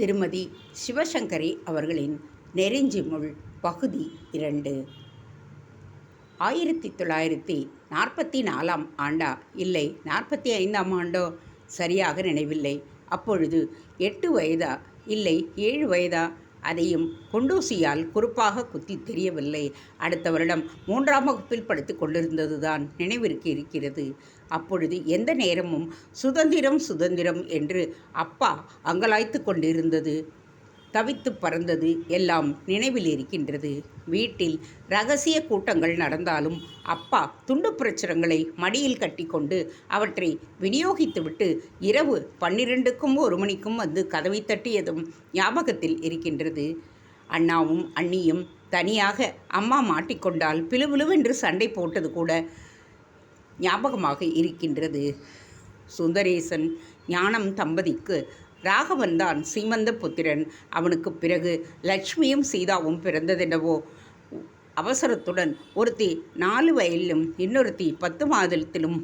திருமதி சிவசங்கரி அவர்களின் நெறிஞ்சிமுள் பகுதி இரண்டு. ஆயிரத்தி தொள்ளாயிரத்தி நாற்பத்தி நாலாம் ஆண்டா. இல்லை நாற்பத்தி ஐந்தாம் ஆண்டோ? சரியாக நினைவில்லை. அப்பொழுது எட்டு வயதா? இல்லை ஏழு வயதா? அதையும் கொண்டூசியால் குறுப்பாக குத்தி தெரியவில்லை. அடுத்த வருடம் மூன்றாம் வகுப்பில் படித்து கொண்டிருந்ததுதான் நினைவிற்கு இருக்கிறது. அப்பொழுது எந்த நேரமும் சுதந்திரம் சுதந்திரம் என்று அப்பா அங்கலாய்த்து கொண்டிருந்தது. தவித்து பறந்தது எல்லாம் நினைவில் இருக்கின்றது வீட்டில் ரகசிய கூட்டங்கள் நடந்தாலும் அப்பா துண்டு பிரச்சுரங்களை மடியில் கட்டிக்கொண்டு அவற்றை விநியோகித்துவிட்டு இரவு பன்னிரண்டுக்கும் ஒரு மணிக்கும் வந்து கதவை தட்டியதும் ஞாபகத்தில் இருக்கின்றது. அண்ணாவும் அண்ணியும் தனியாக அம்மா மாட்டிக்கொண்டால் பிலுவிலுவென்று சண்டை போட்டது கூட ஞாபகமாக இருக்கின்றது. சுந்தரேசன் ஞானம் தம்பதிக்கு ராகவன் தான் சீமந்த புத்திரன். அவனுக்கு பிறகு லட்சுமியும் சீதாவும் பிறந்ததெனவோ அவசரத்துடன் ஒருத்தி நாலு வயலிலும் இன்னொருத்தி பத்து மாதத்திலும்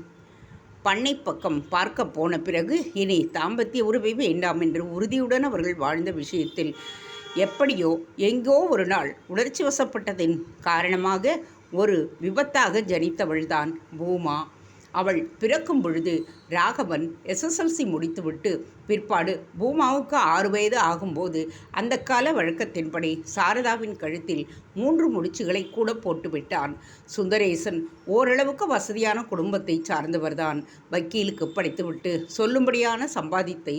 பண்ணை பக்கம் பார்க்க போன பிறகு இனி தாம்பத்திய உறவை வேண்டாம் என்று உறுதியுடன் அவர்கள் வாழ்ந்த விஷயத்தில் எப்படியோ எங்கோ ஒரு நாள் உணர்ச்சி வசப்பட்டதின் காரணமாக ஒரு விபத்தாக ஜனித்தவள்தான் பூமா. அவள் பிறக்கும் பொழுது ராகவன் எஸ்எஸ்எல்சி முடித்துவிட்டு பிற்பாடு பூமாவுக்கு ஆறு வயது ஆகும்போது அந்த கால வழக்கத்தின்படி சாரதாவின் கழுத்தில் மூன்று முடிச்சுகளை கூட போட்டுவிட்டான். சுந்தரேசன் ஓரளவுக்கு வசதியான குடும்பத்தை சார்ந்தவர்தான். வக்கீலுக்கு படித்துவிட்டு சொல்லும்படியான சம்பாதித்தை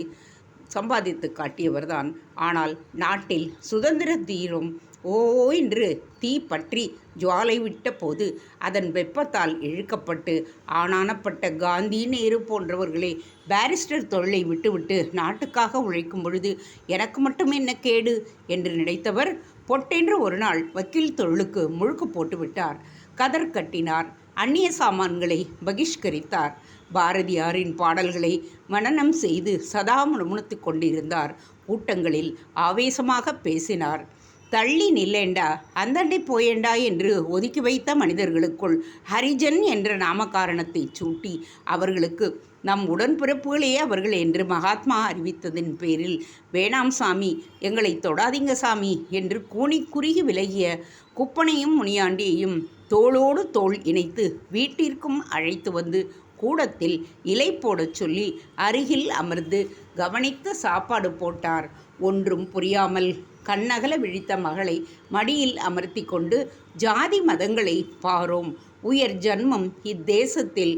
சம்பாதித்து காட்டியவர்தான். ஆனால் நாட்டில் சுதந்திர தீரும் ஓ என்று தீ பற்றி ஜுவாலை விட்டபோது அதன் வெப்பத்தால் இழுக்கப்பட்டு ஆனானப்பட்ட காந்தி நேரு போன்றவர்களே பாரிஸ்டர் தொழிலை விட்டுவிட்டு நாட்டுக்காக உழைக்கும் பொழுது எனக்கு மட்டும் என்ன கேடு? என்று நினைத்தவர் பொட்டென்று ஒரு நாள் வக்கீல் தொழிலுக்கு முழுக்கு போட்டுவிட்டார் கதர் கட்டினார். அந்நிய சாமான்களை பகிஷ்கரித்தார். பாரதியாரின் பாடல்களை மனனம் செய்து சதா முணுமுணுத்து கொண்டிருந்தார். கூட்டங்களில் ஆவேசமாக பேசினார். தள்ளி நில்லேண்டா? அந்தண்டை போயேண்டா என்று ஒதுக்கி வைத்த மனிதர்களுக்குள் ஹரிஜன் என்ற நாமகாரணத்தை சூட்டி அவர்களுக்கு நம் உடன்பிறப்புகளே அவர்கள் என்று மகாத்மா அறிவித்ததின் பேரில் வேணாம் சாமி எங்களை தொடாதீங்க சாமி என்று கூணி குறுகி விலகிய குப்பனையும் முனியாண்டியையும் தோளோடு தோள் இணைத்து வீட்டிற்கும் அழைத்து வந்து கூடத்தில் இலை போடச் சொல்லி அருகில் அமர்ந்து கவனித்து சாப்பாடு போட்டார். ஒன்றும் புரியாமல் கண்ணகல விழித்த மகளை மடியில் அமர்த்தி கொண்டு ஜாதி மதங்களை பாரோம். உயர் ஜன்மம் இத்தேசத்தில்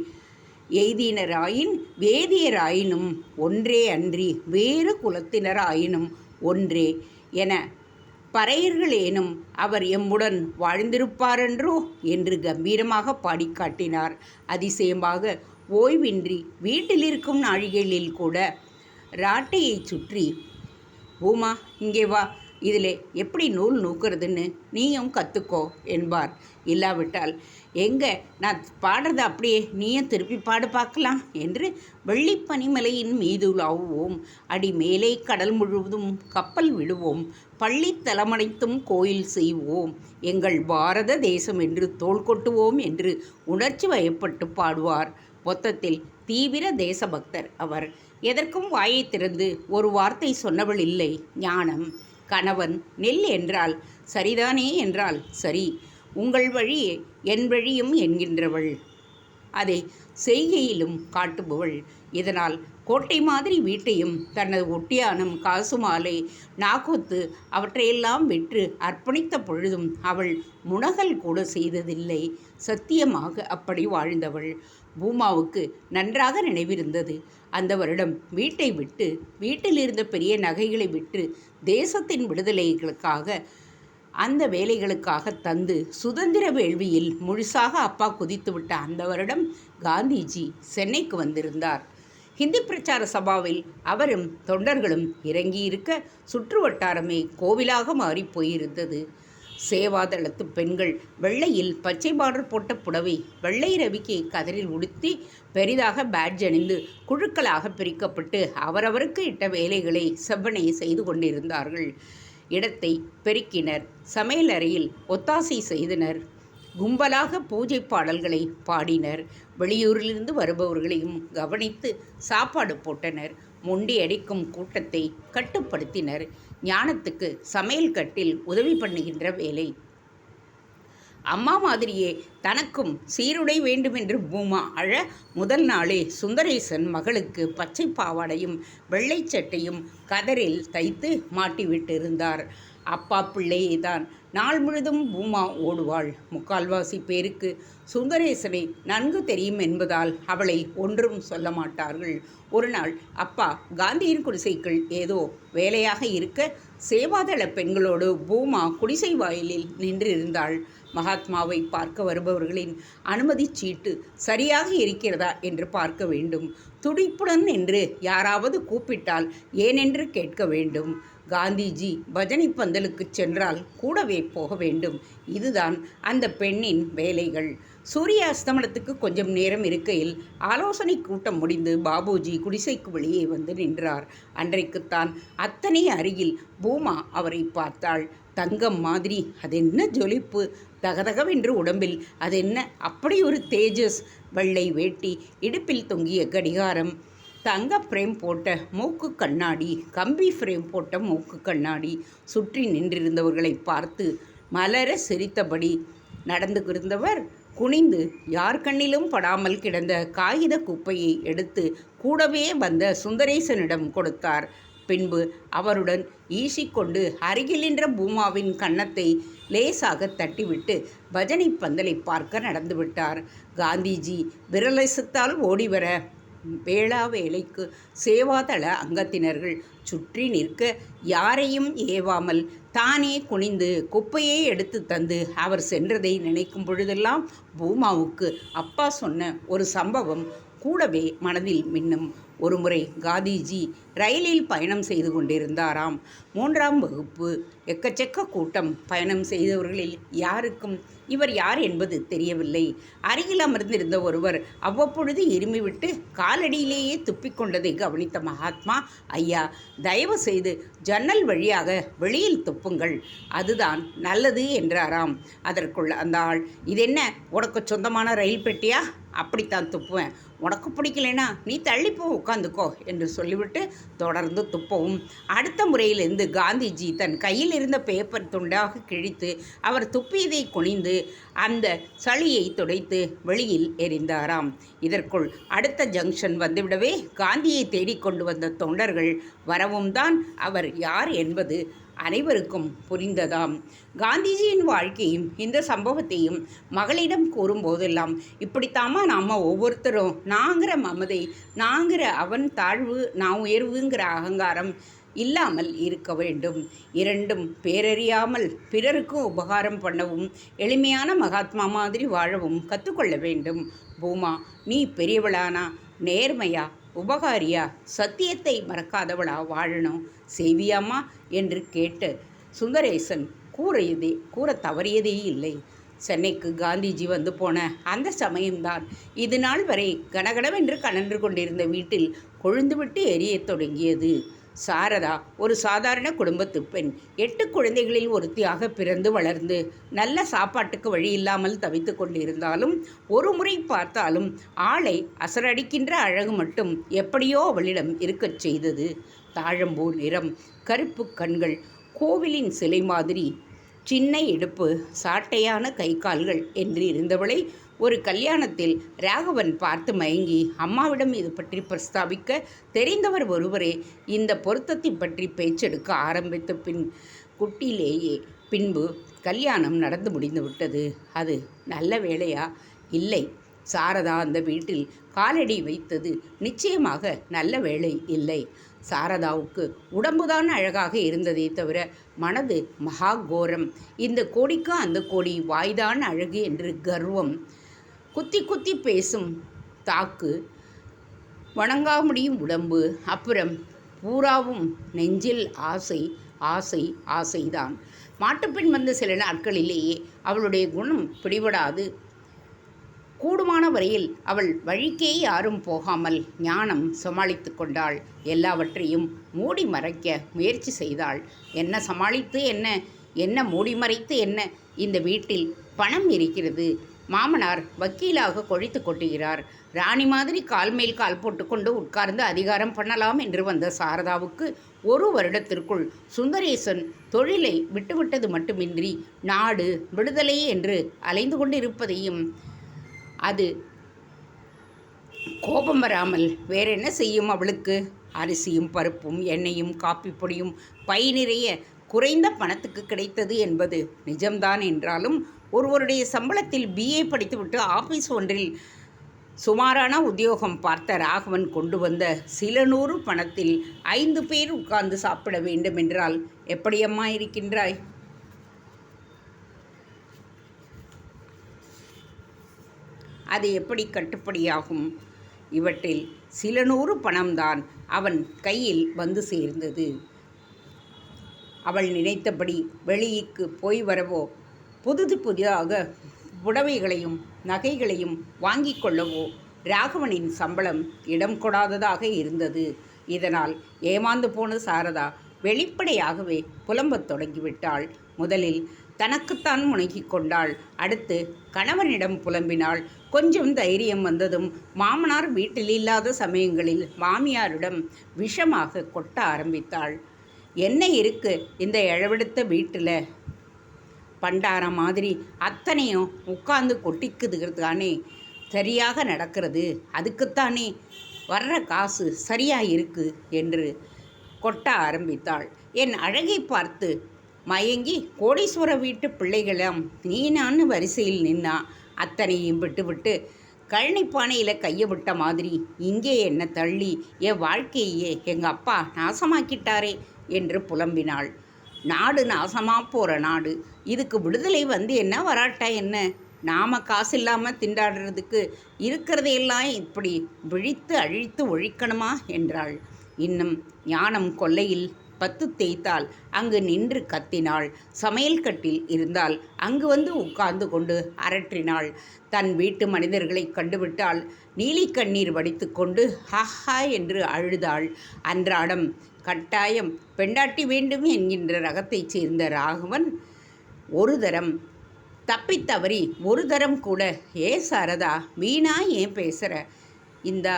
எய்தினராயின் வேதியராயினும் ஒன்றே அன்றி வேறு குலத்தினராயினும் ஒன்றே என பறையர்களேனும் அவர் எம்முடன் வாழ்ந்திருப்பாரென்றோ என்று கம்பீரமாக பாடிக்காட்டினார் அதிசயமாக ஓய்வின்றி வீட்டில் இருக்கும் நாழிகைகளில் கூட ராட்டையை சுற்றி பூமா இங்கே வா. இதில் எப்படி நூல் நூக்கிறதுன்னு நீயும் கற்றுக்கோ என்பார். இல்லாவிட்டால் எங்கே நான் பாடுறதை அப்படியே நீயும் திருப்பி பாடு பார்க்கலாம் என்று வெள்ளி பனிமலையின் மீது உலாவுவோம். அடி மேலே கடல் முழுவதும் கப்பல் விடுவோம் பள்ளி தலமனைத்தும் கோயில் செய்வோம். எங்கள் பாரத தேசம் என்று தோள் கொட்டுவோம் என்று உணர்ச்சி வயப்பட்டு பாடுவார். மொத்தத்தில் தீவிர தேசபக்தர் அவர். எதற்கும் வாயை திறந்து ஒரு வார்த்தை சொன்னவள் இல்லை. ஞானம். கணவன் நெல் என்றால் சரிதானே என்றால் சரி. உங்கள் வழி என் வழியும் என்கின்றவள். அதை செய்கையிலும் காட்டுபவள். இதனால் கோட்டை மாதிரி வீட்டையும் தனது ஒட்டியானம் காசு மாலை நாகொத்து அவற்றையெல்லாம் விற்று அர்ப்பணித்த பொழுதும் அவள் முனகல் கூட செய்ததில்லை. சத்தியமாக அப்படி வாழ்ந்தவள். பூமாவுக்கு நன்றாக நினைவிருந்தது. அந்த வருடம் வீட்டை விட்டு வீட்டில் இருந்த பெரிய நகைகளை விற்று தேசத்தின் விடுதலைகளுக்காக அந்த வேலைகளுக்காக தந்து சுதந்திர வேள்வியில் முழுசாக அப்பா குதித்துவிட்ட அந்த வருடம் காந்திஜி சென்னைக்கு வந்திருந்தார். ஹிந்தி பிரச்சார சபாவில் அவரும் தொண்டர்களும் இறங்கியிருக்க சுற்று வட்டாரமே கோவிலாக மாறி போயிருந்தது. சேவாதளத்து பெண்கள் வெள்ளையில் பச்சை பார்டர் போட்ட புடவை வெள்ளை ரவிக்கு கதரில் உடுத்தி பெரிதாக பேட்ஜ் அணிந்து குழுக்களாக பிரிக்கப்பட்டு அவரவருக்கு இட்ட வேலைகளை செவ்வனை செய்து கொண்டிருந்தார்கள். இடத்தை பெருக்கினர். சமையலறையில் ஒத்தாசை செய்தனர். கும்பலாக பூஜை பாடல்களை பாடினர். வெளியூரிலிருந்து வருபவர்களையும் கவனித்து சாப்பாடு போட்டனர். முண்டியடிக்கும் கூட்டத்தை கட்டுப்படுத்தினர். ஞானத்துக்கு சமையல் கட்டில் உதவி பண்ணுகின்ற வேலை. அம்மா மாதிரியே தனக்கும் சீருடை வேண்டுமென்று பூமா அழ முதல் நாளே சுந்தரேசன் மகளுக்கு பச்சை பாவாடையும் வெள்ளை சட்டையும் கதரில் தைத்து மாட்டிவிட்டிருந்தார். அப்பா பிள்ளையே தான் நாள் முழுதும் பூமா ஓடுவாள். முக்கால்வாசி பேருக்கு சுந்தரேசனை நன்கு தெரியும் என்பதால் அவளை ஒன்றும் சொல்ல மாட்டார்கள். ஒரு நாள் அப்பா காந்தியின் குடிசைக்குள் ஏதோ வேலையாக இருக்க சேவாதள பெண்களோடு பூமா குடிசை வாயிலில் நின்றிருந்தாள். மகாத்மாவை பார்க்க வருபவர்களின் அனுமதி சீட்டு சரியாக இருக்கிறதா என்று பார்க்க வேண்டும். துடிப்புடன் என்று யாராவது கூப்பிட்டால் ஏனென்று கேட்க வேண்டும். காந்திஜி பஜனை பந்தலுக்கு சென்றால் கூடவே போக வேண்டும். இதுதான் அந்த பெண்ணின் வேலைகள். சூரிய அஸ்தமனத்துக்கு கொஞ்சம் நேரம் இருக்கையில் ஆலோசனை கூட்டம் முடிந்து பாபுஜி குடிசைக்கு வெளியே வந்து நின்றார். அன்றைக்குத்தான் அத்தனை அருகில் பூமா அவரை பார்த்தாள். தங்கம் மாதிரி அதென்ன ஜொலிப்பு? தகதகவென்று உடம்பில் அதென்ன? அப்படி ஒரு தேஜஸ். வெள்ளை வேட்டி இடுப்பில் தொங்கிய கடிகாரம். தங்க ஃப்ரேம் போட்ட மூக்கு கண்ணாடி கம்பி ஃப்ரேம் போட்ட மூக்கு கண்ணாடி சுற்றி நின்றிருந்தவர்களை பார்த்து மலர சிரித்தபடி நடந்து கிருந்தவர் குனிந்து யார் கண்ணிலும் படாமல் கிடந்த காகித குப்பையை எடுத்து கூடவே வந்த சுந்தரேசனிடம் கொடுத்தார். பின்பு அவருடன் ஈசிக்கொண்டு அருகில் நின்ற பூமாவின் கன்னத்தை லேசாக தட்டிவிட்டு பஜனை பந்தலை பார்க்க நடந்துவிட்டார். காந்திஜி விரலசத்தால் ஓடிவர வேளா வேலைக்கு சேவாதள அங்கத்தினர்கள் சுற்றி நிற்க யாரையும் ஏவாமல் தானே குனிந்து குப்பையை எடுத்து தந்து அவர் சென்றதை நினைக்கும் பொழுதெல்லாம் பூமாவுக்கு அப்பா சொன்ன ஒரு சம்பவம் கூடவே மனதில் மின்னும். ஒருமுறை காந்திஜி ரயிலில் பயணம் செய்து கொண்டிருந்தாராம். மூன்றாம் வகுப்பு எக்கச்சக்க கூட்டம் பயணம் செய்தவர்களில் யாருக்கும் இவர் யார் என்பது தெரியவில்லை. அருகில் அமர்ந்திருந்த ஒருவர் அவ்வப்பொழுது இருமிவிட்டு காலடியிலேயே துப்பிக்கொண்டதை கவனித்த மகாத்மா ஐயா தயவு செய்து ஜன்னல் வழியாக வெளியில் துப்புங்கள். அதுதான் நல்லது என்றாராம். அதற்குள் அந்த ஆள் இதென்ன? உனக்கு சொந்தமான ரயில் பெட்டியா? அப்படித்தான் துப்புவேன். உனக்கு பிடிக்கலைனா நீ தள்ளிப்போ உட்காந்துக்கோ என்று சொல்லிவிட்டு தொடர்ந்து துப்பவும். அடுத்த முறையிலிருந்து காந்திஜி தன் கையில் இருந்த பேப்பர் துண்டாக கிழித்து அவர் துப்பியதை குனிந்து அந்த சளியை துடைத்து வெளியில் எறிந்தாராம் இதற்குள் அடுத்த ஜங்ஷன் வந்துவிடவே காந்தியை தேடிக்கொண்டு வந்த தொண்டர்கள் வரவும் தான் அவர் யார் என்பது அனைவருக்கும் புரிந்ததாம். காந்திஜியின் வாழ்க்கையும் இந்த சம்பவத்தையும் மகளிடம் கூறும்போதெல்லாம் இப்படித்தாமா நாம் ஒவ்வொருத்தரும் நாங்கிற மமதை நாங்கிற அவன் தாழ்வு நான் உயர்வுங்கிற அகங்காரம் இல்லாமல் இருக்க வேண்டும். இரண்டும் பேரறியாமல் பிறருக்கும் உபகாரம் பண்ணவும் எளிமையான மகாத்மா மாதிரி வாழவும் கற்றுக்கொள்ள வேண்டும். பூமா நீ பெரியவளானா? நேர்மையா? உபகாரியா? சத்தியத்தை மறக்காதவளா வாழணும். செய்வியாமா என்று கேட்டு சுந்தரேசன் கூறியதே கூற தவறியதே இல்லை. சென்னைக்கு காந்திஜி வந்து போன அந்த சமயம்தான். இது நாள் வரை கனகடவென்று கனன்று கொண்டிருந்த வீட்டில் கொழுந்துவிட்டு எரியத் தொடங்கியது. சாரதா ஒரு சாதாரண குடும்பத்து பெண். எட்டு குழந்தைகளில் ஒருத்தியாக பிறந்து வளர்ந்து நல்ல சாப்பாட்டுக்கு வழி இல்லாமல் தவித்து கொண்டிருந்தாலும் ஒரு முறை பார்த்தாலும் ஆளை அசரடிக்கின்ற அழகு மட்டும் எப்படியோ அவளிடம் இருக்கச் செய்தது. தாழம்பூ நிறம் கருப்பு கண்கள் கோவிலின் சிலை மாதிரி சின்ன இடுப்பு சாட்டையான கை கால்கள் என்று இருந்தவளை ஒரு கல்யாணத்தில் ராகவன் பார்த்து மயங்கி அம்மாவிடம் இது பற்றி பிரஸ்தாபிக்க தெரிந்தவர் ஒருவரே இந்த பொருத்தத்தை பற்றி பேச்செடுக்க ஆரம்பித்த பின் குட்டியிலேயே பின்பு கல்யாணம் நடந்து முடிந்து விட்டது. அது நல்ல வேலையா இல்லை. சாரதா அந்த வீட்டில் காலடி வைத்தது நிச்சயமாக நல்ல வேலை இல்லை. சாரதாவுக்கு உடம்புதான் அழகாக இருந்ததே தவிர மனது மகா கோரம் இந்த கோடிக்கு அந்த கோடி வாய்தான் அழகு என்று கர்வம். குத்தி குத்தி பேசும் தாக்கு வணங்கா முடியும் உடம்பு அப்புறம் பூராவும் நெஞ்சில் ஆசை ஆசை ஆசைதான். மாட்டுப்பெண் வந்த சில நாட்களிலேயே அவளுடைய குணம் பிடிபடாது. கூடுமான வரையில் அவள் வழிக்கே யாரும் போகாமல் ஞானம் சமாளித்து கொண்டாள். எல்லாவற்றையும் மூடி மறைக்க முயற்சி செய்தாள். என்ன சமாளித்து என்ன என்ன மூடி மறைத்து என்ன? இந்த வீட்டில் பணம் இருக்கிறது. மாமனார் வக்கீலாக கொழித்து கொட்டுகிறார். ராணி மாதிரி கால் மேல் கால் போட்டுக்கொண்டு உட்கார்ந்து அதிகாரம் பண்ணலாம் என்று வந்த சாரதாவுக்கு ஒரு வருடத்திற்குள் சுந்தரேசன் தொழிலை விட்டுவிட்டது மட்டுமின்றி நாடு விடுதலை என்று அலைந்து கொண்டிருப்பதையும் அது. கோபம் வராமல் வேற என்ன செய்யும் அவளுக்கு? அரிசியும் பருப்பும் எண்ணெயும் காப்பி பொடியும் பை நிறைய குறைந்த பணத்துக்கு கிடைத்தது என்பது நிஜம்தான் என்றாலும் ஒருவருடைய சம்பளத்தில் பிஏ படித்துவிட்டு ஆஃபீஸ் ஒன்றில் சுமாரான உத்தியோகம் பார்த்த ராகவன் கொண்டு வந்த சில நூறு பணத்தில் ஐந்து பேர் உட்கார்ந்து சாப்பிட வேண்டும் என்றால் எப்படியம்மா இருக்கின்றாய்? அது எப்படி கட்டுப்படியாகும்? இவற்றில் சில நூறு பணம்தான் அவன் கையில் வந்து சேர்ந்தது. அவள் நினைத்தபடி வெளியிற்கு போய் வரவோ புதுது புதிதாக புடவைகளையும் நகைகளையும் வாங்கி கொள்ளவோ ராகவனின் சம்பளம் இடம் கொடாததாக இருந்தது. இதனால் ஏமாந்து போன சாரதா வெளிப்படையாகவே புலம்பத் தொடங்கிவிட்டாள். முதலில் தனக்குத்தான் முனகிக் கொண்டாள். அடுத்து கணவனிடம் புலம்பினாள். கொஞ்சம் தைரியம் வந்ததும் மாமனார் வீட்டில் இல்லாத சமயங்களில் மாமியாரிடம் விஷமாக கொட்ட ஆரம்பித்தாள். என்ன இருக்கு இந்த இழவெடுத்த வீட்டில்? பண்டாரம் மாதிரி அத்தனையும் உட்கார்ந்து கொட்டிக்குதுதானே சரியாக நடக்கிறது. அதுக்குத்தானே. வர்ற காசு சரியாக இருக்கு என்று கொட்ட ஆரம்பித்தாள். என் அழகை பார்த்து மயங்கி கோடீஸ்வர வீட்டு பிள்ளைகளாம் நீ நான் வரிசையில் நின்னா அத்தனையும் விட்டுவிட்டு கழனிப்பானையில் கையை விட்ட மாதிரி இங்கே என்னை தள்ளி? என் வாழ்க்கையே எங்கள் அப்பா நாசமாக்கிட்டாரே என்று புலம்பினாள். நாடு நாசமாக போகிற நாடு. இதுக்கு விடுதலை வந்து என்ன வராட்டா என்ன? நாம் காசு இல்லாமல் திண்டாடுறதுக்கு இருக்கிறதையெல்லாம் இப்படி விழித்து அழித்து ஒழிக்கணுமா? என்றாள். இன்னும் ஞானம் கொல்லையில் பத்து தேய்த்தால் அங்கு நின்று கத்தினாள். சமையல் கட்டில் இருந்தால் அங்கு வந்து உட்கார்ந்து கொண்டு அரற்றினாள். தன் வீட்டு மனிதர்களை கண்டுவிட்டால் நீலி கண்ணீர் வடித்து கொண்டு ஹஹா என்று அழுதாள். அன்றாடம் கட்டாயம் பெண்டாட்டி வேண்டும் என்கின்ற ரகத்தைச் சேர்ந்த ராகவன் ஒரு தரம் தப்பித்தவறி ஒரு தரம் கூட ஏ சாரதா வீணா ஏன் பேசுகிற இந்த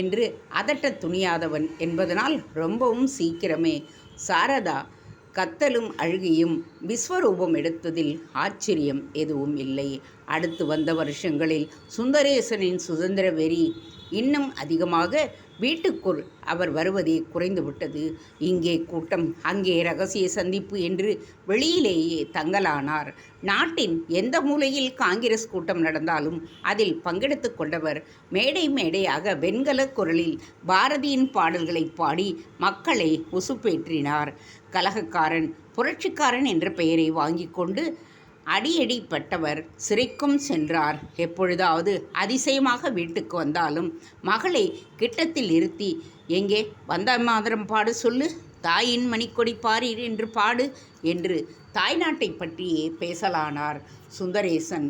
என்று அதட்ட துணியாதவன் என்பதனால் ரொம்பவும் சீக்கிரமே சாரதா கத்தலும் அழுகியும் விஸ்வரூபம் எடுத்ததில் ஆச்சரியம் எதுவும் இல்லை. அடுத்து வந்த வருஷங்களில் சுந்தரேசனின் சுதந்திர வெறி இன்னும் அதிகமாக வீட்டுக்குள் அவர் வருவதே குறைந்துவிட்டது. இங்கே கூட்டம் அங்கே ரகசிய சந்திப்பு என்று வெளியிலேயே தங்கலானார். நாட்டின் எந்த மூலையில் காங்கிரஸ் கூட்டம் நடந்தாலும் அதில் பங்கெடுத்து கொண்டவர் மேடை மேடையாக வெண்கல குரலில் பாரதியின் பாடல்களை பாடி மக்களை உசுப்பேற்றினார். கலகக்காரன் புரட்சிக்காரன் என்ற பெயரை வாங்கி கொண்டு அடியடிப்பட்டவர் சிறைக்கும் சென்றார். எப்பொழுதாவது அதிசயமாக வீட்டுக்கு வந்தாலும் மகளை கிட்டத்தில் இருத்தி எங்கே? வந்த மாதரம் பாடு சொல்லு. தாயின் மணிக்கொடி பாரீர் என்று பாடு என்று தாய்நாட்டை பற்றியே பேசலானார் சுந்தரேசன்.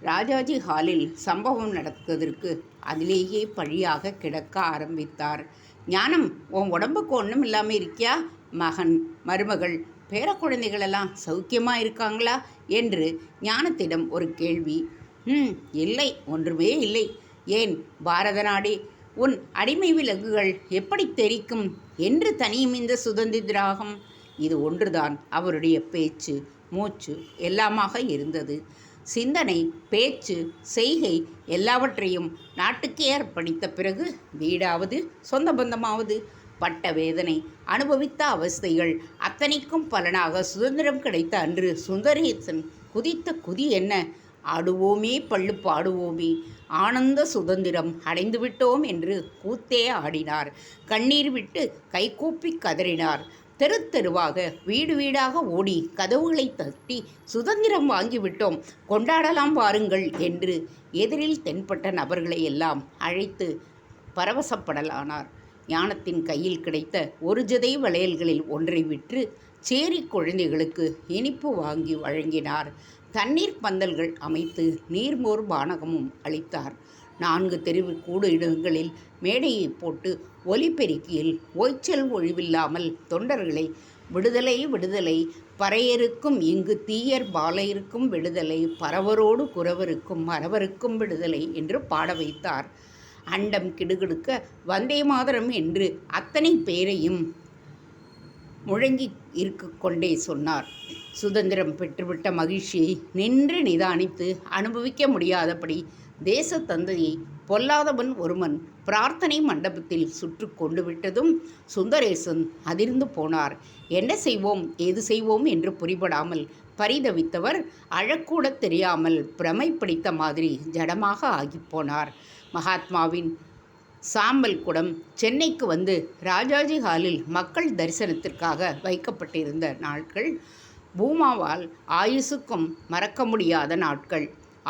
ராஜாஜி ஹாலில் சம்பவம் நடத்துவதற்கு அதிலேயே பழியாக கிடக்க ஆரம்பித்தார். ஞானம் உன் உடம்புக்கு ஒன்றும் இல்லாமல் இருக்கியா? மகன் மருமகள் பேரக்குழந்தைகளெல்லாம் சௌக்கியமாக இருக்காங்களா என்று ஞானத்திடம் ஒரு கேள்வி. ம் இல்லை ஒன்றுமே இல்லை. ஏன் பாரத நாடே உன் அடிமை விலங்குகள் எப்படி தெரிக்கும்? என்று தனியும் இந்த சுதந்திராகம். இது ஒன்றுதான் அவருடைய பேச்சு மூச்சு எல்லாமாக இருந்தது. சிந்தனை பேச்சு செய்கை எல்லாவற்றையும் நாட்டுக்கே அர்ப்பணித்த பிறகு வீடாவது சொந்த பந்தமாவது பட்ட வேதனை அனுபவித்த அவஸ்தைகள் அத்தனைக்கும் பலனாக சுதந்திரம் கிடைத்த அன்று சுந்தரேசன் குதித்த குதி என்ன? ஆடுவோமே பள்ளு பாடுவோமே. ஆனந்த சுதந்திரம் அடைந்துவிட்டோம் என்று கூத்தே ஆடினார். கண்ணீர் விட்டு கைகூப்பி கதறினார். தெரு தெருவாக வீடு வீடாக ஓடி கதவுகளை தட்டி சுதந்திரம் வாங்கிவிட்டோம் கொண்டாடலாம் வாருங்கள் என்று எதிரில் தென்பட்ட நபர்களை எல்லாம் அழைத்து பரவசப்படலானார். ஞானத்தின் கையில் கிடைத்த ஒரு ஜதை வளையல்களில் ஒன்றை விற்று சேரி குழந்தைகளுக்கு இனிப்பு வாங்கி வழங்கினார். தண்ணீர் பந்தல்கள் அமைத்து நீர்மோர் பானகமும் அளித்தார். நான்கு தெருவு கூடு இடங்களில் மேடையை போட்டு ஒலிபெருக்கியில் ஓய்ச்சல் ஒழிவில்லாமல் தொண்டர்களை விடுதலை விடுதலை பறையருக்கும் இங்கு தீயர் பாலையருக்கும் விடுதலை பரவரோடு குறவருக்கும் மறவருக்கும் விடுதலை என்று பாட வைத்தார். அண்டம் கிடுகிடுக்க வந்தே மாதரம் என்று அத்தனை பேரையும் முழங்கி இருக்க கொண்டே சொன்னார். சுதந்திரம் பெற்றுவிட்ட மகிழ்ச்சியை நின்று நிதானித்து அனுபவிக்க முடியாதபடி தேச தந்தையை பொல்லாதவன் ஒருவன் பிரார்த்தனை மண்டபத்தில் சுற்று கொண்டு விட்டதும் சுந்தரேசன் அதிர்ந்து போனார். என்ன செய்வோம்? ஏது செய்வோம்? என்று புரிபடாமல் பரிதவித்தவர் அழக்கூடத் தெரியாமல் பிரமை பிடித்த மாதிரி ஜடமாக ஆகிப்போனார் மகாத்மாவின் சாம்பல் குடம் சென்னைக்கு வந்து ராஜாஜி ஹாலில் மக்கள் தரிசனத்திற்காக வைக்கப்பட்டிருந்த நாட்கள் பூமாவால் ஆயுசுக்கும் மறக்க முடியாத நாட்கள்.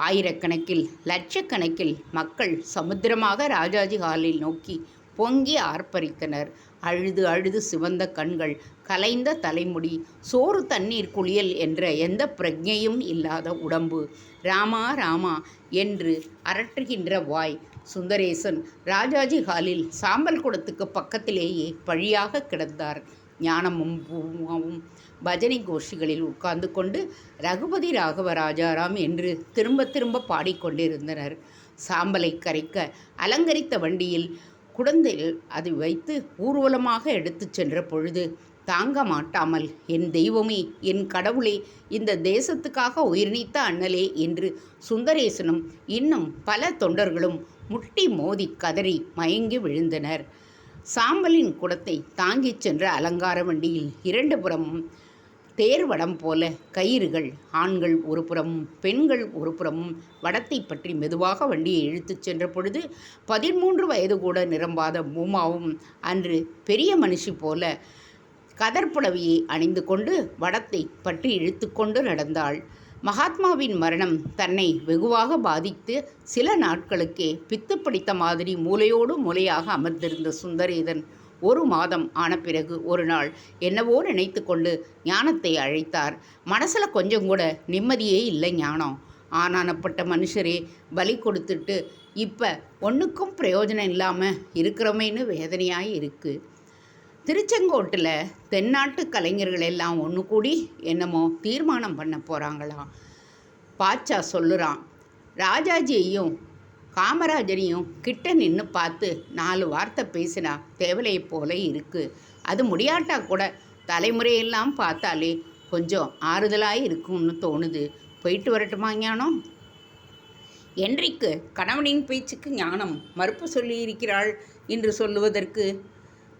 ஆயிரக்கணக்கில் லட்சக்கணக்கில் மக்கள் சமுத்திரமாக ராஜாஜி ஹாலில் நோக்கி பொங்கி ஆர்ப்பரித்தனர். அழுது அழுது சிவந்த கண்கள் கலைந்த தலைமுடி சோறு தண்ணீர் குளியல் என்ற எந்த பிரஜையும் இல்லாத உடம்பு. ராமா ராமா என்று அரற்றுகின்ற வாய் சுந்தரேசன் ராஜாஜி ஹாலில் சாம்பல் குடத்துக்கு பக்கத்திலேயே பழியாக கிடந்தார். ஞானமும் பூமாவும் பஜனை கோஷ்டிகளில் உட்கார்ந்து கொண்டு ரகுபதி ராகவ ராஜாராம் என்று திரும்ப திரும்ப பாடிக்கொண்டிருந்தனர். சாம்பலை கரைக்க அலங்கரித்த வண்டியில் குடந்தையில் அதை வைத்து ஊர்வலமாக எடுத்துச் சென்ற பொழுது தாங்க மாட்டாமல் என் தெய்வமே என் கடவுளே இந்த தேசத்துக்காக உயிர் நீத்த அண்ணலே என்று சுந்தரேசனும் இன்னும் பல தொண்டர்களும் முட்டி மோதி கதறி மயங்கி விழுந்தனர். சாம்பலின் குடத்தை தாங்கிச் சென்ற அலங்கார வண்டியில் இரண்டு புறமும் தேர் வடம் போல கயிறுகள் ஆண்கள் ஒரு புறமும் பெண்கள் ஒரு புறமும் வடத்தை பற்றி மெதுவாக வண்டியை இழுத்துச் சென்ற பொழுது பதிமூன்று வயது கூட நிரம்பாத பூமாவும் அன்று பெரிய மனுஷி போல கதர்ப்புடவையை அணிந்து கொண்டு வடத்தை பற்றி இழுத்துக்கொண்டு நடந்தாள். மகாத்மாவின் மரணம் தன்னை வெகுவாக பாதித்து சில நாட்களுக்கே பித்து பிடித்த மாதிரி மூலையோடு மூலையாக அமர்ந்திருந்த சுந்தரேதன் ஒரு மாதம் ஆன பிறகு ஒரு நாள் என்னவோ நினைத்து கொண்டு ஞானத்தை அழைத்தார். மனசில் கொஞ்சம் கூட நிம்மதியே இல்லை ஞானம். ஆனானப்பட்ட மனுஷரே பலி கொடுத்துட்டு இப்போ ஒன்றுக்கும் பிரயோஜனம் இல்லாமல் இருக்கிறோமேன்னு வேதனையாக இருக்குது திருச்செங்கோட்டில் தென்னாட்டு கலைஞர்கள் எல்லாம் ஒன்று கூடி என்னமோ தீர்மானம் பண்ண போகிறாங்களாம் பாச்சா சொல்லுறான். ராஜாஜியையும் காமராஜரையும் கிட்ட நின்று பார்த்து நாலு வார்த்தை பேசினா தேவலையை போல இருக்குது அது முடியாட்டா கூட தலைமுறையெல்லாம் பார்த்தாலே கொஞ்சம் ஆறுதலாக இருக்கும்னு தோணுது. போயிட்டு வரட்டுமா ஞானம்? என்றைக்கு கணவனின் பேச்சுக்கு ஞானம் மறுப்பு சொல்லியிருக்கிறாள் என்று சொல்லுவதற்கு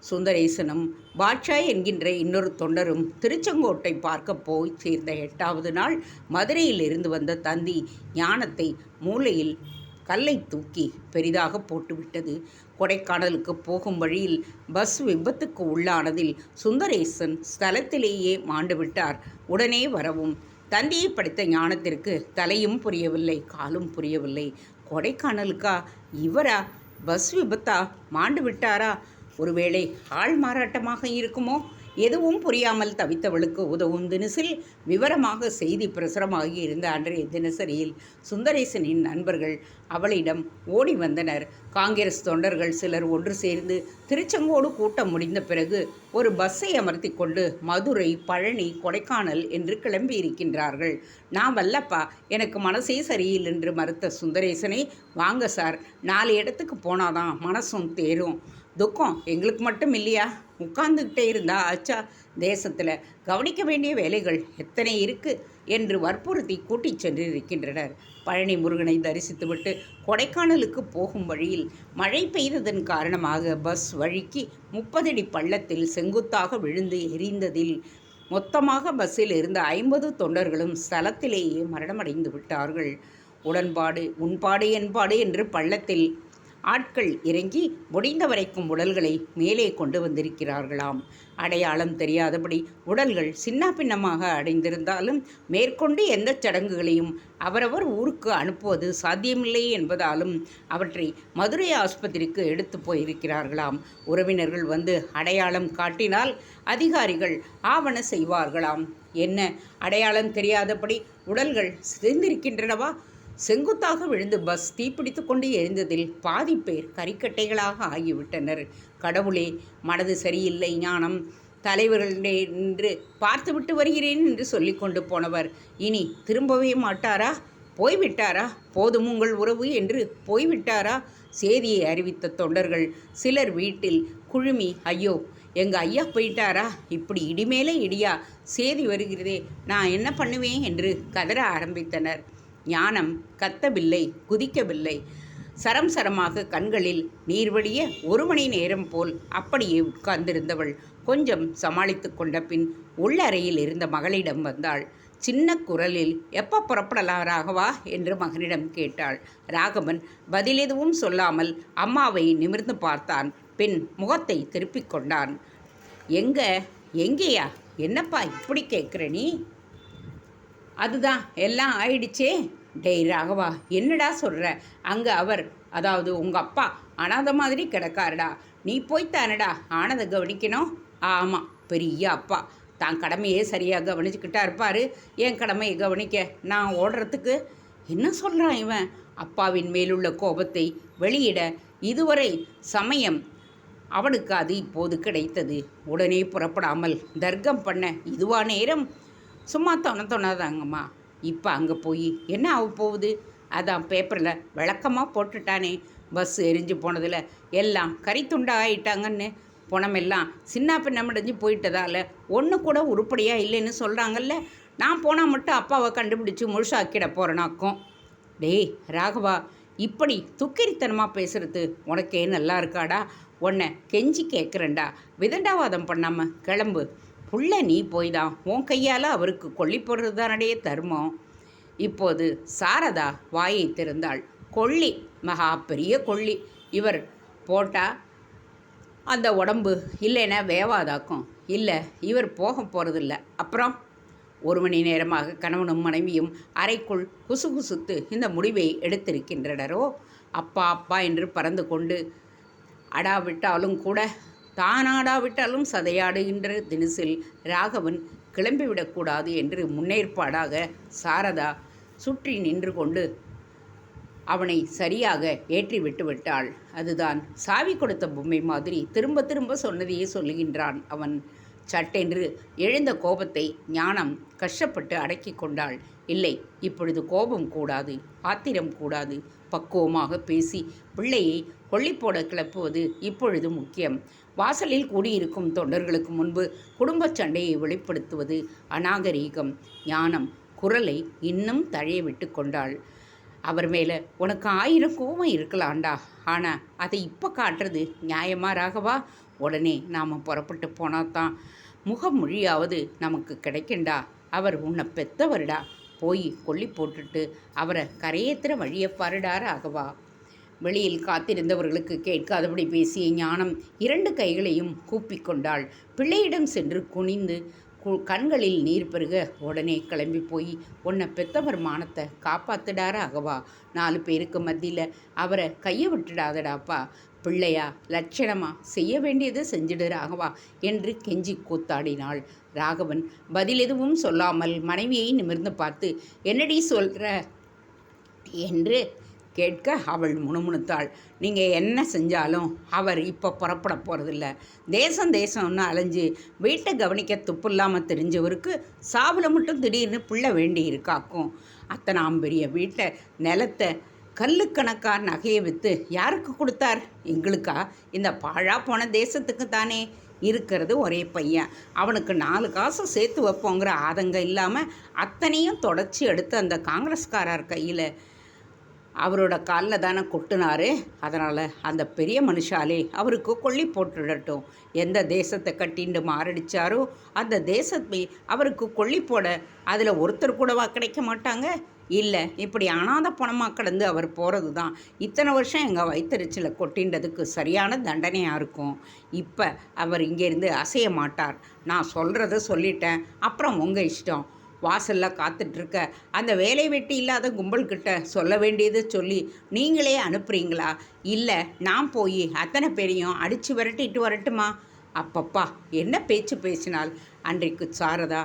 சுந்தரேசனும் பாட்ஷா என்கின்ற இன்னொரு தொண்டரும் திருச்செங்கோட்டை பார்க்க போய் சேர்ந்த எட்டாவது நாள் மதுரையில் இருந்து வந்த தந்தி ஞானத்தை மூலையில் கல்லை தூக்கி பெரிதாக போட்டுவிட்டது. கொடைக்கானலுக்கு போகும் வழியில் பஸ் விபத்துக்கு உள்ளானதில் சுந்தரேசன் ஸ்தலத்திலேயே மாண்டு விட்டார். உடனே வரவும் தந்தியை படித்த ஞானத்திற்கு தலையும் புரியவில்லை காலும் புரியவில்லை. கொடைக்கானலுக்கா? இவரா? பஸ் விபத்தா? மாண்டு விட்டாரா? ஒருவேளை ஆள் மாறாட்டமாக இருக்குமோ? எதுவும் புரியாமல் தவித்தவளுக்கு உதவும் தினசில் விவரமாக செய்தி பிரசுரமாகி இருந்த அன்றைய தினசரியில் சுந்தரேசனின் நண்பர்கள் அவளிடம் ஓடி வந்தனர். காங்கிரஸ் தொண்டர்கள் சிலர் ஒன்று சேர்ந்து திருச்செங்கோடு கூட்டம் முடிந்த பிறகு ஒரு பஸ்ஸை அமர்த்தி கொண்டு மதுரை பழனி கொடைக்கானல் என்று கிளம்பி இருக்கின்றார்கள் நான் வல்லப்பா. எனக்கு மனசே சரியில்லை என்று மறுத்த சுந்தரேசனை வாங்க சார். நாலு இடத்துக்கு போனாதான் மனசும் தேரும். துக்கம் எங்களுக்கு மட்டும் இல்லையா? உட்கார்ந்துக்கிட்டே இருந்தா ஆச்சா தேசத்தில் கவனிக்க வேண்டிய வேலைகள் எத்தனை இருக்கு? என்று வற்புறுத்தி கூட்டிச் சென்றிருக்கின்றனர். பழனி முருகனை தரிசித்துவிட்டு கொடைக்கானலுக்கு போகும் வழியில் மழை பெய்ததன் காரணமாக பஸ் வழிக்கு முப்பதடி பள்ளத்தில் செங்குத்தாக விழுந்து எரிந்ததில் மொத்தமாக பஸ்ஸில் இருந்த ஐம்பது தொண்டர்களும் ஸ்தலத்திலேயே மரணமடைந்து விட்டார்கள். உடன்பாடு உண்பாடு என்பாடு என்று பள்ளத்தில் ஆட்கள் இறங்கி முடிந்த வரைக்கும் உடல்களை மேலே கொண்டு வந்திருக்கிறார்களாம். அடையாளம் தெரியாதபடி உடல்கள் சின்ன பின்னமாக அடைந்திருந்தாலும் மேற்கொண்டு எந்த சடங்குகளையும் அவரவர் ஊருக்கு அனுப்புவது சாத்தியமில்லை என்பதாலும் அவற்றை மதுரை ஆஸ்பத்திரிக்கு எடுத்து போயிருக்கிறார்களாம். உறவினர்கள் வந்து அடையாளம் காட்டினால் அதிகாரிகள் ஆவண செய்வார்களாம். என்ன? அடையாளம் தெரியாதபடி உடல்கள் சிதைந்திருக்கின்றனவா? செங்குத்தாக விழுந்து பஸ் தீப்பிடித்து கொண்டு எரிந்ததில் பாதி பேர் கரிக்கட்டைகளாக ஆகிவிட்டனர். கடவுளே மனது சரியில்லை ஞானம். தலைவர்களிடையே நின்று பார்த்துவிட்டு வருகிறேன் என்று சொல்லி கொண்டு போனவர். இனி திரும்பவே மாட்டாரா? போய்விட்டாரா? போதும் உங்கள் உறவு என்று போய்விட்டாரா? செய்தியை அறிவித்த தொண்டர்கள் சிலர் வீட்டில் குழுமி ஐயோ எங்கள் ஐயா போயிட்டாரா? இப்படி இடிமேலே இடியா? சேதி வருகிறதே நான் என்ன பண்ணுவேன்? என்று கதற ஆரம்பித்தனர். ஞானம் கத்தவில்லை குதிக்கவில்லை. சரம் சரமாக கண்களில் நீர்வழிய ஒரு மணி நேரம் போல் அப்படியே உட்கார்ந்திருந்தவள் கொஞ்சம் சமாளித்து கொண்ட பின் உள்ளறையில் இருந்த மகளிடம் வந்தாள். சின்ன குரலில் எப்போ புறப்படலாம் ராகவா? என்று மகனிடம் கேட்டாள். ராகவன் பதில் எதுவும் சொல்லாமல் அம்மாவை நிமிர்ந்து பார்த்தான். பின் முகத்தை திருப்பிக் கொண்டான். எங்க? எங்கேயா? என்னப்பா இப்படி கேட்குற நீ? அதுதான் எல்லாம் ஆயிடுச்சே. டேய் ராகவா என்னடா சொல்கிற அங்கே அவர் அதாவது உங்கள் அப்பா அனாத மாதிரி கிடக்காருடா. நீ போய்த்தானடா ஆனதை கவனிக்கணும். ஆமாம் பெரிய அப்பா. தான் கடமையே சரியாக கவனிச்சுக்கிட்டா இருப்பார் என் கடமையை கவனிக்க நான் ஓடுறதுக்கு. என்ன சொல்கிறான் இவன்? அப்பாவின் மேலுள்ள கோபத்தை வெளியிட இதுவரை சமயம் அவனுக்கு அது இப்போது கிடைத்தது. உடனே புறப்படாமல் தர்க்கம் பண்ண இதுவா நேரம்? சும்மா தொண தொணாதாங்கம்மா. இப்போ அங்கே போய் என்ன ஆக போகுது? அதான் பேப்பரில் விளக்கமாக போட்டுட்டானே. பஸ் எரிஞ்சு போனதில் எல்லாம் கறித்துண்டா ஆயிட்டாங்கன்னு. பணமெல்லாம் சின்ன பின்னமடைஞ்சு போயிட்டதால ஒன்று கூட உருப்படியாக இல்லைன்னு சொல்கிறாங்கல்ல நான் போனால் மட்டும் அப்பாவை கண்டுபிடிச்சி முழுசாக்கிட போகிறனாக்கும் டேய் ராகவா இப்படி துக்கிரித்தனமாக பேசுகிறது உனக்கே நல்லா இருக்காடா? உன்னை கெஞ்சி கேட்குறேன்டா விதண்டாவாதம் பண்ணாமல் கிளம்பு. புள்ள நீ போய் தான் உன் கையால் அவருக்கு கொல்லி போடுறது தானடைய தர்மம். இப்போது சாரதா வாயை திறந்தாள். கொள்ளி மகா பெரிய கொள்ளி. இவர் போட்டால் அந்த உடம்பு இல்லைன்னா வேவாதாக்கும். இல்லை இவர் போக போகிறதில்ல அப்புறம் ஒரு மணி நேரமாக கணவனும் மனைவியும் அறைக்குள் குசு குசுத்து இந்த முடிவை எடுத்திருக்கின்றனரோ? அப்பா அப்பா என்று பறந்து கொண்டு அடா விட்டாலும் கூட தானாடாவிட்டாலும் சதையாடுகின்ற தினசில் ராகவன் கிளம்பிவிடக்கூடாது என்று முன்னேற்பாடாக சாரதா சுற்றி நின்று கொண்டு அவனை சரியாக ஏற்றி விட்டு விட்டாள். அதுதான் சாவி கொடுத்த பொம்மை மாதிரி திரும்ப திரும்ப சொன்னதையே சொல்லுகின்றான் அவன். சட்டென்று எழுந்த கோபத்தை ஞானம் கஷ்டப்பட்டு அடக்கி கொண்டாள். இல்லை இப்பொழுது கோபம் கூடாது ஆத்திரம் கூடாது. பக்குவமாக பேசி பிள்ளையை கொள்ளிப்போட கிளப்புவது இப்பொழுது முக்கியம். வாசலில் கூடியிருக்கும் தொண்டர்களுக்கு முன்பு குடும்பச் சண்டையை வெளிப்படுத்துவது அநாகரீகம். ஞானம் குரலை இன்னும் தழைய விட்டு கொண்டாள். அவர் மேலே உனக்கு ஆயிரம் கோபம் இருக்கலாண்டா ஆனால் அதை இப்போ காட்டுறது நியாயமா ராகவா? உடனே நாம் புறப்பட்டு போனால் தான் முகமொழியாவது நமக்கு கிடைக்கண்டா? அவர் உன்னை பெத்தவருடா? போய் கொல்லி போட்டுட்டு அவரை கரையேற்றுற வழியை பாருடா ராகவா வெளியில் காத்திருந்தவர்களுக்கு கேட்காதபடி பேசிய ஞானம் இரண்டு கைகளையும் கூப்பிக்கொண்டாள் பிள்ளையிடம் சென்று குனிந்து கு கண்களில் நீர் பெருக உடனே கிளம்பி போய் உன்னை பெத்தவர் மானத்தை காப்பாத்துடாரா அகவா நாலு பேருக்கு மத்தியில் அவரை கையை விட்டுடாதடாப்பா. பிள்ளையா லட்சணமா? செய்ய வேண்டியது செஞ்சிடு ராகவா என்று கெஞ்சி கூத்தாடினாள். ராகவன் பதில் எதுவும் சொல்லாமல் மனைவியை நிமிர்ந்து பார்த்து என்னடி சொல்கிற என்று கேட்க அவள் முணுமுணுத்தாள். நீங்கள் என்ன செஞ்சாலும் அவர் இப்போ புறப்பட போகிறதில்ல தேசம் தேசம்னு அலைஞ்சு வீட்டை கவனிக்க துப்பு இல்லாமல் தெரிஞ்சவருக்கு சாவில் மட்டும் திடீர்னு பிள்ளை வேண்டி இருக்காக்கும் அத்தனாம் பெரிய வீட்டை நிலத்தை கல்லுக்கணக்கார் நகையை விற்று யாருக்கு கொடுத்தார்? எங்களுக்கா? இந்த பாழா போன தேசத்துக்கு தானே இருக்கிறது ஒரே பையன். அவனுக்கு நாலு காசு சேர்த்து வைப்போங்கிற ஆதங்கம் இல்லாமல் அத்தனையும் தொடச்சி எடுத்து அந்த காங்கிரஸ்காரர் கையில். அவரோட காலில் தானே கொட்டினாரு. அதனால் அந்த பெரிய மனுஷாலே அவருக்கு கொல்லி போட்டுடட்டும். எந்த தேசத்தை கட்டிண்டு மாரடித்தாரோ அந்த தேசத்தை அவருக்கு கொல்லி போட அதில் ஒருத்தர் கூடவா கிடைக்க மாட்டாங்க? இல்லை இப்படி அனாத பணமாக கடந்து அவர் போகிறது தான் இத்தனை வருஷம் எங்கள் வயிற்றுச்சில் கொட்டின்றதுக்கு சரியான தண்டனையாக இருக்கும். இப்போ அவர் இங்கேருந்து அசைய மாட்டார். நான் சொல்கிறத சொல்லிட்டேன். அப்புறம் உங்கள் இஷ்டம். வாசலில் காத்துட்ருக்க. அந்த வேலை வெட்டி இல்லாத கும்பல்கிட்ட சொல்ல வேண்டியது சொல்லி நீங்களே அனுப்புகிறீங்களா இல்லை நான் போய் அத்தனை பேரையும் அடித்து விரட்டிட்டு வரட்டுமா? அப்பப்பா என்ன பேச்சு பேசினால்? அன்றைக்கு சாரதா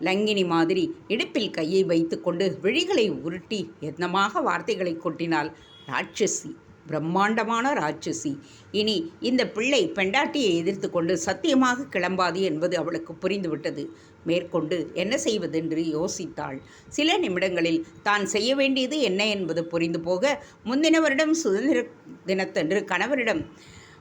லங்கினி மாதிரி இடுப்பில் கையை வைத்துக்கொண்டு விழிகளை உருட்டி எத்தனமாக வார்த்தைகளை கொட்டினாள் ராட்சசி பிரம்மாண்டமான ராட்சசி. இனி இந்த பிள்ளை பெண்டாட்டியை எதிர்த்து கொண்டு சத்தியமாக கிளம்பாது என்பது அவளுக்கு புரிந்துவிட்டது. மேற்கொண்டு என்ன செய்வதென்று யோசித்தாள். சில நிமிடங்களில் தான் செய்ய வேண்டியது என்ன என்பது புரிந்து போக முந்தின வருடம் சுதந்திர தினத்தன்று கணவரிடம்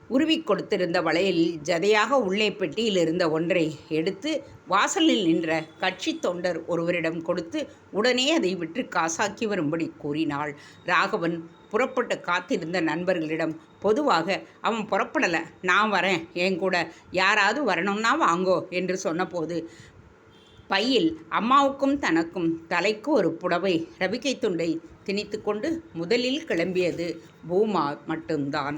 உருவிக் கொடுத்திருந்த வளையலில் ஜதையாக உள்ளே பெட்டியில் இருந்த ஒன்றை எடுத்து வாசலில் நின்ற கட்சி தொண்டர் ஒருவரிடம் கொடுத்து உடனே அதை விற்று காசாக்கி வரும்படி கூறினாள். ராகவன் புறப்பட்டு காத்திருந்த நண்பர்களிடம் பொதுவாக அவன் புறப்படலை நான் வரேன் என் கூட யாராவது வரணும்னா வாங்கோ என்று சொன்னபோது பையில் அம்மாவுக்கும் தனக்கும் தலைக்கு ஒரு புடவை ரவிக்கை துண்டை திணித்து கொண்டு முதலில் கிளம்பியது பூமா மட்டும்தான்.